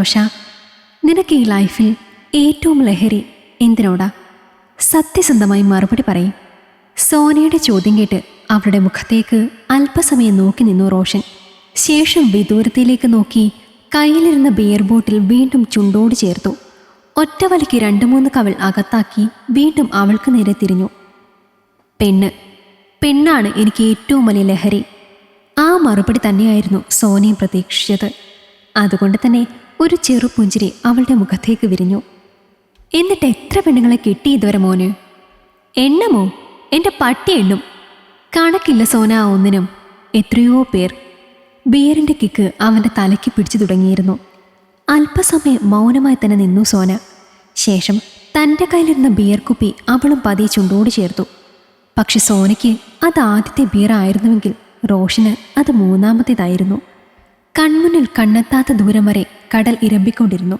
Rocher നിനക്ക് ഈ ലൈഫിൽ ഏറ്റവും ലഹരി എന്തിനോടാ? സത്യസന്ധമായി മറുപടി പറയും. സോനയുടെ ചോദ്യം കേട്ട് അവളുടെ മുഖത്തേക്ക് അല്പസമയം നോക്കി നിന്നു റോഷൻ. ശേഷം വിദൂരത്തിലേക്ക് നോക്കി കയ്യിലിരുന്ന ബിയർ ബോട്ടിൽ വീണ്ടും ചുണ്ടോട് ചേർത്തു. ഒറ്റവലിക്ക് രണ്ടു മൂന്ന് കവൾ അകത്താക്കി വീണ്ടും അവൾക്ക് നേരെ തിരിഞ്ഞു. പെണ്ണ് പെണ്ണാണ് എനിക്ക് ഏറ്റവും വലിയ ലഹരി. ആ മറുപടി തന്നെയായിരുന്നു സോനയും പ്രതീക്ഷിച്ചത്. അതുകൊണ്ട് തന്നെ ഒരു ചെറു പുഞ്ചിരി അവളുടെ മുഖത്തേക്ക് വിരിഞ്ഞു. എന്നിട്ട് എത്ര പെണ്ണുങ്ങളെ കിട്ടി ഇതുവരെ മോന്? എണ്ണമോ എന്റെ പട്ടി എണ്ണും. കണക്കില്ല സോന ഒന്നിനും. എത്രയോ പേർ. ബിയറിന്റെ കിക്ക് അവന്റെ തലയ്ക്ക് പിടിച്ചു തുടങ്ങിയിരുന്നു. അല്പസമയം മൗനമായി തന്നെ നിന്നു സോന. ശേഷം തന്റെ കയ്യിലിരുന്ന ബിയർ കുപ്പി അവളും പതിയെ ചുണ്ടോട് ചേർത്തു. പക്ഷെ സോനയ്ക്ക് അത് ആദ്യത്തെ ബിയർ ആയിരുന്നുവെങ്കിൽ റോഷന് അത് മൂന്നാമത്തേതായിരുന്നു. കൺമുന്നിൽ കണ്ണെത്താത്ത ദൂരം വരെ കടൽ ഇരമ്പിക്കൊണ്ടിരുന്നു.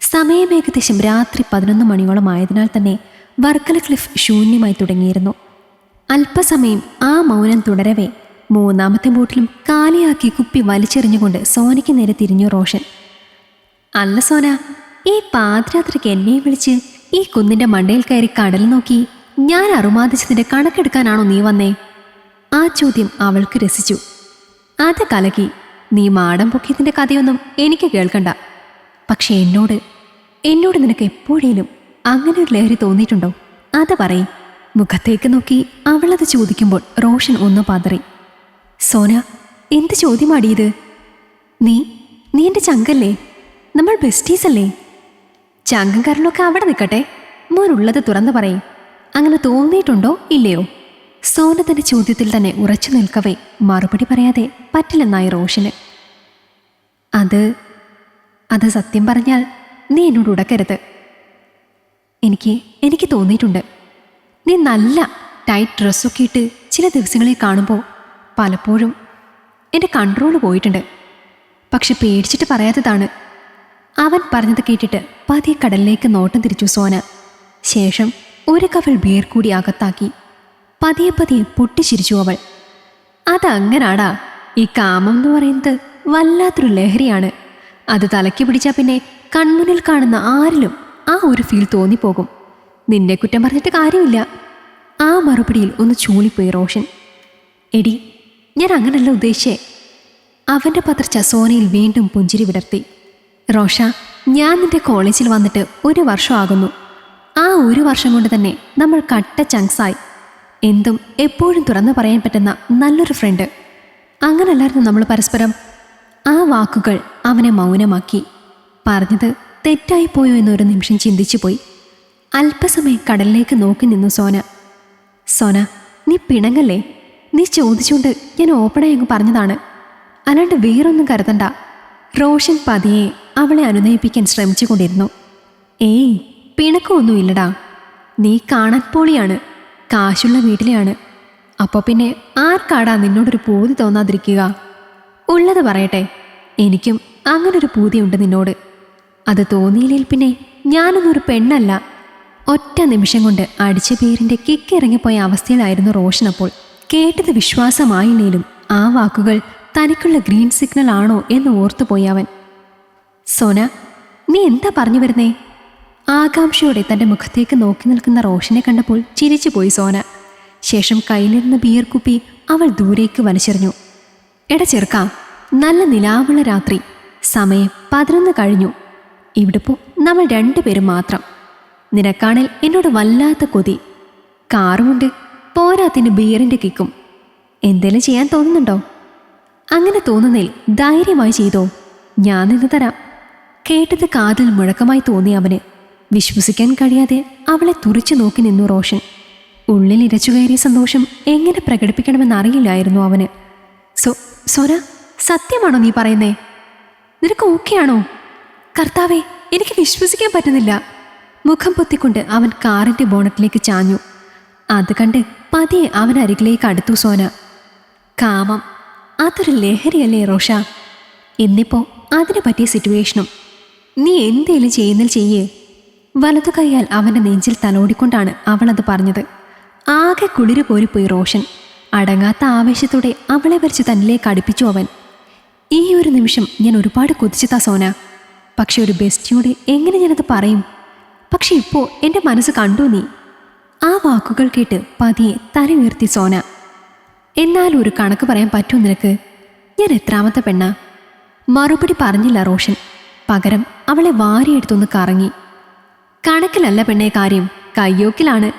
സമയം ഏകദേശം രാത്രി പതിനൊന്ന് മണിയോളം ആയതിനാൽ തന്നെ വർക്കല ക്ലിഫ് ശൂന്യമായി തുടങ്ങിയിരുന്നു. അല്പസമയം ആ മൗനം തുടരവേ മൂന്നാമത്തെ ബോട്ടിലും കാലിയാക്കി കുപ്പി വലിച്ചെറിഞ്ഞുകൊണ്ട് സോനയ്ക്ക് നേരെ തിരിഞ്ഞു റോഷൻ. അല്ല സോന ഈ പാതിരാത്രിക്ക് എന്നെ വിളിച്ച് ഈ കുന്നിന്റെ മണ്ടയിൽ കയറി കടൽ നോക്കി ഞാൻ അറുമാദിച്ചതിന്റെ കണക്കെടുക്കാനാണോ നീ വന്നേ? ആ ചോദ്യം അവൾക്ക് രസിച്ചു. അത് കലക്കി നീ മാടം പൊക്കിയതിന്റെ കഥയൊന്നും എനിക്ക് കേൾക്കണ്ട. പക്ഷെ എന്നോട് എന്നോട് നിനക്ക് എപ്പോഴേലും അങ്ങനെ ഒരു ലഹരി തോന്നിയിട്ടുണ്ടോ? അത് പറയും. മുഖത്തേക്ക് നോക്കി അവളത് ചോദിക്കുമ്പോൾ റോഷൻ ഒന്ന് പതറി. സോന എന്ത് ചോദ്യമാടിയത്? നീ നീ എന്റെ ചങ്കല്ലേ? നമ്മൾ ബെസ്റ്റീസ് അല്ലേ ചങ്കം കരളൊക്കെ അവിടെ നിൽക്കട്ടെ. മോനുള്ളത് തുറന്നു പറയും. അങ്ങനെ തോന്നിയിട്ടുണ്ടോ ഇല്ലയോ? സോന തന്റെ ചോദ്യത്തിൽ തന്നെ ഉറച്ചു നിൽക്കവേ മറുപടി പറയാതെ പറ്റില്ലെന്നായി റോഷന്. അത് അത് സത്യം പറഞ്ഞാൽ നീ എന്നോട് ഉടക്കരുത്. എനിക്ക് എനിക്ക് തോന്നിയിട്ടുണ്ട്. നീ നല്ല ടൈറ്റ് ഡ്രസ്സൊക്കെ ഇട്ട് ചില ദിവസങ്ങളിൽ കാണുമ്പോൾ പലപ്പോഴും എന്റെ കൺട്രോൾ പോയിട്ടുണ്ട്. പക്ഷെ പേടിച്ചിട്ട് പറയാത്തതാണ്. അവൻ പറഞ്ഞത് കേട്ടിട്ട് പതിയെ കടലിലേക്ക് നോട്ടം തിരിച്ചു സോന. ശേഷം ഒരു കവൽ ബിയർ കൂടി അകത്താക്കി പതിയെ പതിയെ പൊട്ടിച്ചിരിച്ചു അവൾ. അതങ്ങനാടാ ഈ കാമം എന്ന് പറയുന്നത് വല്ലാത്തൊരു ലഹരിയാണ്. അത് തലയ്ക്ക് പിടിച്ചാൽ പിന്നെ കൺമുന്നിൽ കാണുന്ന ആരിലും ആ ഒരു ഫീൽ തോന്നിപ്പോകും. നിന്നെ കുറ്റം പറഞ്ഞിട്ട് കാര്യമില്ല. ആ മറുപടിയിൽ ഒന്ന് ചൂളിപ്പോയി റോഷൻ. എടി ഞാൻ അങ്ങനല്ല ഉദ്ദേശിച്ചേ. അവന്റെ പതർച്ച സോനയിൽ വീണ്ടും പുഞ്ചിരി വിടർത്തി. റോഷ ഞാൻ നിന്റെ കോളേജിൽ വന്നിട്ട് ഒരു വർഷമാകുന്നു. ആ ഒരു വർഷം കൊണ്ട് തന്നെ നമ്മൾ കട്ട ചങ്സായി എന്തും എപ്പോഴും തുറന്നു പറയാൻ പറ്റുന്ന നല്ലൊരു ഫ്രണ്ട് അങ്ങനല്ലായിരുന്നു നമ്മൾ പരസ്പരം. ആ വാക്കുകൾ അവനെ മൗനമാക്കി. പറഞ്ഞത് തെറ്റായിപ്പോയോ എന്നൊരു നിമിഷം ചിന്തിച്ചു പോയി അല്പസമയം കടലിലേക്ക് നോക്കി നിന്നു സോന. സോന നീ പിണങ്ങല്ലേ? നീ ചോദിച്ചുകൊണ്ട് ഞാൻ ഓപ്പണായി അങ്ങ് പറഞ്ഞതാണ്. അല്ലാണ്ട് വേറൊന്നും കരുതണ്ട. റോഷൻ പതിയെ അവളെ അനുനയിപ്പിക്കാൻ ശ്രമിച്ചുകൊണ്ടിരുന്നു. ഏയ് പിണക്കമൊന്നുമില്ലടാ. നീ കാണാൻ പോളിയാണ് കാശുള്ള വീട്ടിലെയാണ്. അപ്പോൾ പിന്നെ ആർക്കാടാ നിന്നോടൊരു പൂതി തോന്നാതിരിക്കുക? ഉള്ളത് പറയട്ടെ. എനിക്കും അങ്ങനൊരു പൂതിയുണ്ട് നിന്നോട്. അത് തോന്നിയില്ലെങ്കിൽ പിന്നെ ഞാനൊന്നൊരു പെണ്ണല്ല. ഒറ്റ നിമിഷം കൊണ്ട് അടിച്ച പേരിന്റെ കിക്കിറങ്ങിപ്പോയ അവസ്ഥയിലായിരുന്നു റോഷൻ അപ്പോൾ. കേട്ടത് വിശ്വാസമായില്ലേലും ആ വാക്കുകൾ തനിക്കുള്ള ഗ്രീൻ സിഗ്നൽ ആണോ എന്ന് ഓർത്തുപോയി അവൻ. സോന നീ എന്താ പറഞ്ഞു വരുന്നേ? ആകാംക്ഷയോടെ തന്റെ മുഖത്തേക്ക് നോക്കി നിൽക്കുന്ന റോഷനെ കണ്ടപ്പോൾ ചിരിച്ചുപോയി സോന. ശേഷം കയ്യിലിരുന്ന ബിയർ കുപ്പി അവൾ ദൂരേക്ക് വലിച്ചെറിഞ്ഞു. എട ചെറുക്കാം നല്ല നിലാവുള്ള രാത്രി. സമയം പതിനൊന്ന് കഴിഞ്ഞു. ഇവിടിപ്പോ നമ്മൾ രണ്ടുപേരും മാത്രം. നിനക്കാണേൽ എന്നോട് വല്ലാത്ത കൊതി. കാറുമുണ്ട് പോരാത്തിന് ബിയറിന്റെ കിക്കും. എന്തെങ്കിലും ചെയ്യാൻ തോന്നുന്നുണ്ടോ? അങ്ങനെ തോന്നുന്നതിൽ ധൈര്യമായി ചെയ്തോ. ഞാൻ നിന്ന് തരാം. കേട്ടത് കാതിൽ മുഴക്കമായി തോന്നി അവന് വിശ്വസിക്കാൻ കഴിയാതെ അവളെ തുറച്ചു നോക്കി നിന്നു റോഷൻ. ഉള്ളിൽ ഇരച്ചു കയറിയ സന്തോഷം എങ്ങനെ പ്രകടിപ്പിക്കണമെന്നറിയില്ലായിരുന്നു അവന്. സോ സോന സത്യമാണോ നീ പറയുന്നേ? നിനക്ക് ഓക്കെയാണോ? കർത്താവെ എനിക്ക് വിശ്വസിക്കാൻ പറ്റുന്നില്ല. മുഖം പൊത്തിക്കൊണ്ട് അവൻ കാറിന്റെ ബോണറ്റിലേക്ക് ചാഞ്ഞു. അത് കണ്ട് പതിയെ അവൻ അരികിലേക്ക് അടുത്തു സോന. കാമം അതൊരു ലഹരിയല്ലേ റോഷ? ഇന്നിപ്പോ അതിനെ പറ്റിയ സിറ്റുവേഷനും നീ എന്തേലും ചെയ്യുന്നതിൽ ചെയ്യേ. വലതു കൈയാൽ അവന്റെ നെഞ്ചിൽ തലോടിക്കൊണ്ടാണ് അവളത് പറഞ്ഞത്. ആകെ കുളിര് കോരിപ്പോയി റോഷൻ. അടങ്ങാത്ത ആവേശത്തോടെ അവളെ വരച്ച് തന്നിലേക്ക് അടുപ്പിച്ചു അവൻ. ഈ ഒരു നിമിഷം ഞാൻ ഒരുപാട് കൊതിച്ചതാ സോന. പക്ഷെ ഒരു ബെസ്റ്റിയോട് എങ്ങനെ ഞാനത് പറയും? പക്ഷെ ഇപ്പോൾ എന്റെ മനസ്സ് കണ്ടു നീ. ആ വാക്കുകൾ കേട്ട് പതിയെ തല ഉയർത്തി സോന. എന്നാൽ ഒരു കണക്ക് പറയാൻ പറ്റുമോ നിനക്ക്? ഞാൻ എത്രാമത്തെ പെണ്ണ? മറുപടി പറഞ്ഞില്ല റോഷൻ. പകരം അവളെ വാരിയെടുത്തൊന്ന് കറങ്ങി. കണക്കിലല്ല പെണ്ണെ കാര്യം. കയ്യോക്കിലാണ്.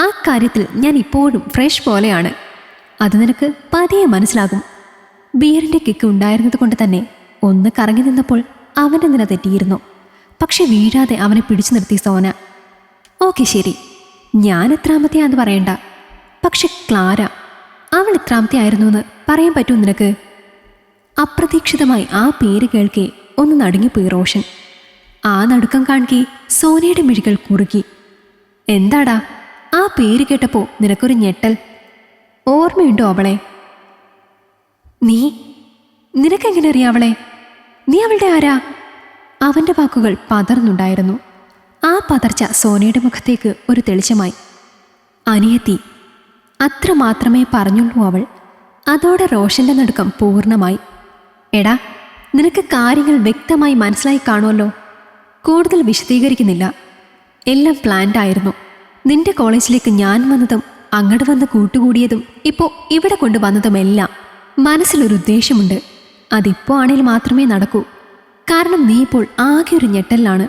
ആ കാര്യത്തിൽ ഞാൻ ഇപ്പോഴും ഫ്രഷ് പോലെയാണ്. അത് നിനക്ക് പതിയെ മനസ്സിലാകും. ബിയറിന്റെ കിക്ക് ഉണ്ടായിരുന്നത് കൊണ്ട് തന്നെ ഒന്ന് കറങ്ങി നിന്നപ്പോൾ അവന്റെ നില തെറ്റിയിരുന്നു. പക്ഷെ വീഴാതെ അവനെ പിടിച്ചു നിർത്തി സോന. ഓക്കെ ശരി. ഞാൻ എത്രാമത്തെയാന്ന് പറയണ്ട. പക്ഷെ ക്ലാര അവൾ എത്രാമത്തെ ആയിരുന്നു എന്ന് പറയാൻ പറ്റുമോ നിനക്ക്? അപ്രതീക്ഷിതമായി ആ പേര് കേൾക്കെ ഒന്ന് നടുങ്ങിപ്പോയി റോഷൻ. ആ നടുക്കം കാണിക്കി സോനയുടെ മിഴികൾ കുറുകി. എന്താടാ? ആ പേര് കേട്ടപ്പോ നിനക്കൊരു ഞെട്ടൽ. ഓർമ്മയുണ്ടോ അവളെ? നീ? നിനക്കെങ്ങനെ അറിയാം അവളെ? നീ അവളുടെ ആരാ? അവന്റെ വാക്കുകൾ പതർന്നുണ്ടായിരുന്നു. ആ പതർച്ച സോനയുടെ മുഖത്തേക്ക് ഒരു തെളിച്ചമായി. അനിയത്തി അത്ര മാത്രമേ പറഞ്ഞുള്ളൂ അവൾ. അതോടെ റോഷന്റെ നടുക്കം പൂർണമായി. എടാ നിനക്ക് കാര്യങ്ങൾ വ്യക്തമായി മനസ്സിലായി കാണുമല്ലോ. കൂടുതൽ വിശദീകരിക്കുന്നില്ല. എല്ലാം പ്ലാൻഡ് ആയിരുന്നു. നിന്റെ കോളേജിലേക്ക് ഞാൻ വന്നതും അങ്ങോട്ട് വന്ന് കൂട്ടുകൂടിയതും ഇപ്പോൾ ഇവിടെ കൊണ്ടുവന്നതുമെല്ലാം മനസ്സിലൊരു ഉദ്ദേശമുണ്ട്. അതിപ്പോ ആണെങ്കിൽ മാത്രമേ നടക്കൂ. കാരണം നീ ഇപ്പോൾ ആകെ ഒരു ഞെട്ടലിലാണ്.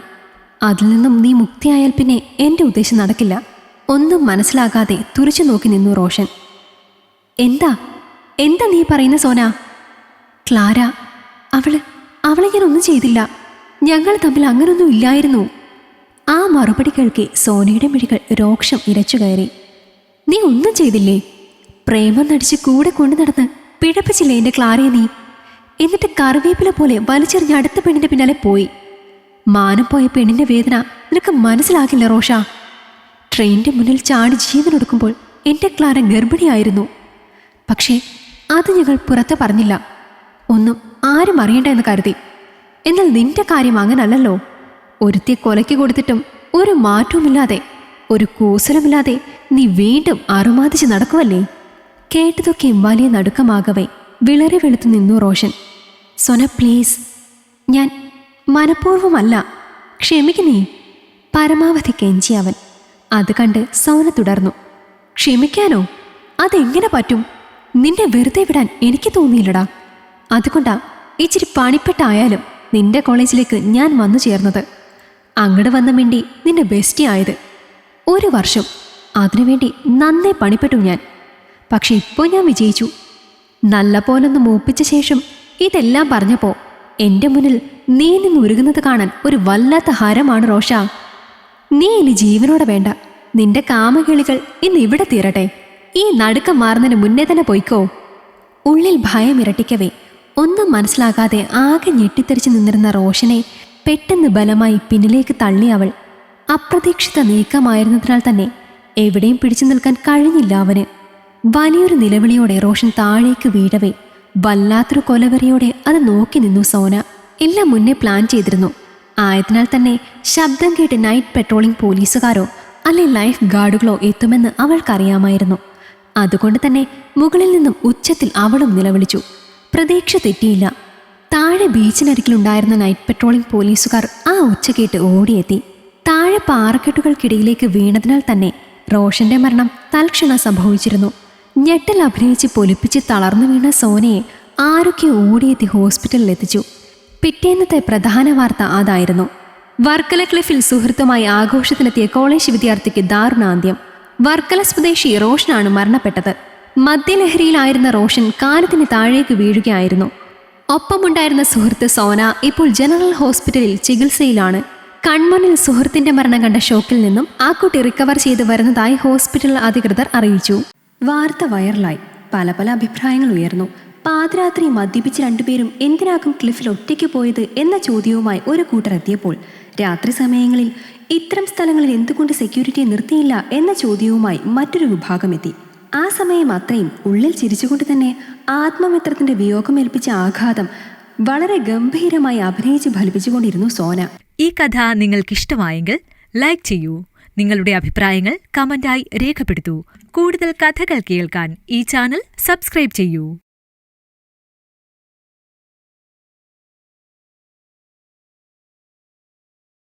അതിൽ നിന്നും നീ മുക്തിയായാൽ പിന്നെ എന്റെ ഉദ്ദേശം നടക്കില്ല. ഒന്നും മനസ്സിലാകാതെ തുറച്ചു നോക്കി നിന്നു റോഷൻ. എന്താ? എന്താ നീ പറയുന്ന സോന? ക്ലാര അവൾ അവളെ ഞാൻ ചെയ്തില്ല. ഞങ്ങൾ തമ്മിൽ അങ്ങനൊന്നും ഇല്ലായിരുന്നു. ആ മറുപടി കേൾക്കെ സോനയുടെ മിഴികൾ രോക്ഷം ഇരച്ചു കയറി. നീ ഒന്നും ചെയ്തില്ലേ? പ്രേമം നടിച്ച് കൂടെ കൊണ്ടു നടന്ന് പിഴപ്പിച്ചില്ലേ എന്റെ ക്ലാരയെ നീ? എന്നിട്ട് കറിവേപ്പില പോലെ വലിച്ചെറിഞ്ഞ അടുത്ത പെണ്ണിന്റെ പിന്നാലെ പോയി. മാനം പോയ പെണ്ണിന്റെ വേദന നിനക്ക് മനസ്സിലാകില്ല റോഷ. ട്രെയിനിന്റെ മുന്നിൽ ചാടി ജീവൻ എടുക്കുമ്പോൾ എന്റെ ക്ലാര ഗർഭിണിയായിരുന്നു. പക്ഷേ അത് ഞങ്ങൾ പുറത്ത് പറഞ്ഞില്ല. ഒന്നും ആരും അറിയണ്ട എന്ന് കരുതി. എന്നാൽ നിന്റെ കാര്യം അങ്ങനല്ലല്ലോ. ഒരുത്തിയെ കൊലയ്ക്ക് കൊടുത്തിട്ടും ഒരു മാറ്റവുമില്ലാതെ ഒരു കൂസലമില്ലാതെ നീ വീണ്ടും അറുമാതിച്ച് നടക്കുവല്ലേ? കേട്ടതൊക്കെ വലിയ നടുക്കമാകവേ. വിളറി വെളുത്തു നിന്നു റോഷൻ. സൊന പ്ലീസ്. ഞാൻ മനഃപൂർവമല്ല. ക്ഷമിക്കുന്നേ പരമാവധി കെഞ്ചി അവൻ. അത് കണ്ട് സൗന തുടർന്നു. ക്ഷമിക്കാനോ? അതെങ്ങനെ പറ്റും? നിന്നെ വെറുതെ വിടാൻ എനിക്ക് തോന്നിയില്ലടാ. അതുകൊണ്ടാ ഇച്ചിരി പണിപ്പെട്ടായാലും. നിന്റെ കോളേജിലേക്ക് ഞാൻ വന്നു ചേർന്നത്. അങ്ങോട്ട് വന്ന മിണ്ടി നിന്റെ ബെസ്റ്റി ആയത്. ഒരു വർഷം. അതിനുവേണ്ടി നന്നേ പണിപ്പെട്ടു ഞാൻ. പക്ഷെ ഇപ്പോൾ ഞാൻ വിജയിച്ചു. നല്ല പോലൊന്ന് മൂപ്പിച്ച ശേഷം ഇതെല്ലാം പറഞ്ഞപ്പോൾ എന്റെ മുന്നിൽ നീ നിന്ന് ഉരുകുന്നത് കാണാൻ ഒരു വല്ലാത്ത ഹരമാണ് റോഷ. നീ ഇനി ജീവനോടെ വേണ്ട. നിന്റെ കാമകിളികൾ ഇന്ന് ഇവിടെ തീരട്ടെ. ഈ നടുക്കം മാറുന്നതിന് മുന്നേ തന്നെ പൊയ്ക്കോ. ഉള്ളിൽ ഭയം ഇരട്ടിക്കവേ. ഒന്നും മനസ്സിലാകാതെ ആകെ ഞെട്ടിത്തെറിച്ച് നിന്നിരുന്ന റോഷനെ പെട്ടെന്ന് ബലമായി പിന്നിലേക്ക് തള്ളി അവൾ. അപ്രതീക്ഷിത നീക്കമായിരുന്നതിനാൽ തന്നെ എവിടെയും പിടിച്ചു നിൽക്കാൻ കഴിഞ്ഞില്ല അവന്. വലിയൊരു നിലവിളിയോടെ റോഷൻ താഴേക്ക് വീഴവേ. വല്ലാത്തൊരു കൊലവെറിയോടെ അത് നോക്കി നിന്നു സോന. എല്ലാം മുന്നേ പ്ലാൻ ചെയ്തിരുന്നു. ആയതിനാൽ തന്നെ ശബ്ദം കേട്ട് നൈറ്റ് പെട്രോളിംഗ് പോലീസുകാരോ അല്ലെ ലൈഫ് ഗാർഡുകളോ എത്തുമെന്ന് അവൾക്കറിയാമായിരുന്നു. അതുകൊണ്ട് തന്നെ മുകളിൽ നിന്നും ഉച്ചത്തിൽ അവളും നിലവിളിച്ചു. പ്രതീക്ഷ തെറ്റിയില്ല. താഴെ ബീച്ചിനരികിലുണ്ടായിരുന്ന നൈറ്റ് പെട്രോളിംഗ് പോലീസുകാർ ആ ഉച്ച കേട്ട് ഓടിയെത്തി. താഴെ പാറക്കെട്ടുകൾക്കിടയിലേക്ക് വീണതിനാൽ തന്നെ റോഷന്റെ മരണം തൽക്ഷണം സംഭവിച്ചിരുന്നു. ഞെട്ടൽ അഭിനയിച്ച് പൊലിപ്പിച്ച് തളർന്നു വീണ സോനയെ ആരൊക്കെ ഓടിയെത്തി ഹോസ്പിറ്റലിൽ എത്തിച്ചു പിറ്റേന്നത്തെ പ്രധാന വാർത്ത അതായിരുന്നു. വർക്കല ക്ലിഫിൽ സുഹൃത്തുമായി ആഘോഷത്തിലെത്തിയ കോളേജ് വിദ്യാർത്ഥിക്ക് ദാരുണാന്ത്യം. വർക്കല സ്വദേശി റോഷനാണ് മരണപ്പെട്ടത്. മദ്യലഹരിയിലായിരുന്ന റോഷൻ കാലത്തിന് താഴേക്ക് വീഴുകയായിരുന്നു. ഒപ്പമുണ്ടായിരുന്ന സുഹൃത്ത് സോന ഇപ്പോൾ ജനറൽ ഹോസ്പിറ്റലിൽ ചികിത്സയിലാണ്. കൺമുന്നിൽ സുഹൃത്തിന്റെ മരണം കണ്ട ഷോക്കിൽ നിന്നും ആ കുട്ടി റിക്കവർ ചെയ്ത് വരുന്നതായി ഹോസ്പിറ്റൽ അധികൃതർ അറിയിച്ചു. വാർത്ത വൈറലായി. പല പല അഭിപ്രായങ്ങൾ ഉയർന്നു. പാതിരാത്രി മദ്യപിച്ച് രണ്ടുപേരും എന്തിനാകും ക്ലിഫിൽ ഒറ്റയ്ക്ക് പോയത് എന്ന ചോദ്യവുമായി ഒരു കൂട്ടർ എത്തിയപ്പോൾ രാത്രി സമയങ്ങളിൽ ഇത്തരം സ്ഥലങ്ങളിൽ എന്തുകൊണ്ട് സെക്യൂരിറ്റിയെ നിർത്തിയില്ല എന്ന ചോദ്യവുമായി മറ്റൊരു വിഭാഗം എത്തി. ആ സമയം അത്രയും ഉള്ളിൽ ചിരിച്ചുകൊണ്ട് തന്നെ ആത്മമിത്രത്തിന്റെ വിയോഗമേൽപ്പിച്ച ആഘാതം വളരെ ഗംഭീരമായി അഭിനയിച്ച് ഫലിപ്പിച്ചുകൊണ്ടിരുന്നു സോന. ഈ കഥ നിങ്ങൾക്കിഷ്ടമായെങ്കിൽ ലൈക്ക് ചെയ്യൂ. നിങ്ങളുടെ അഭിപ്രായങ്ങൾ കമന്റായി രേഖപ്പെടുത്തൂ. കൂടുതൽ കഥകൾ കേൾക്കാൻ ഈ ചാനൽ സബ്സ്ക്രൈബ് ചെയ്യൂ.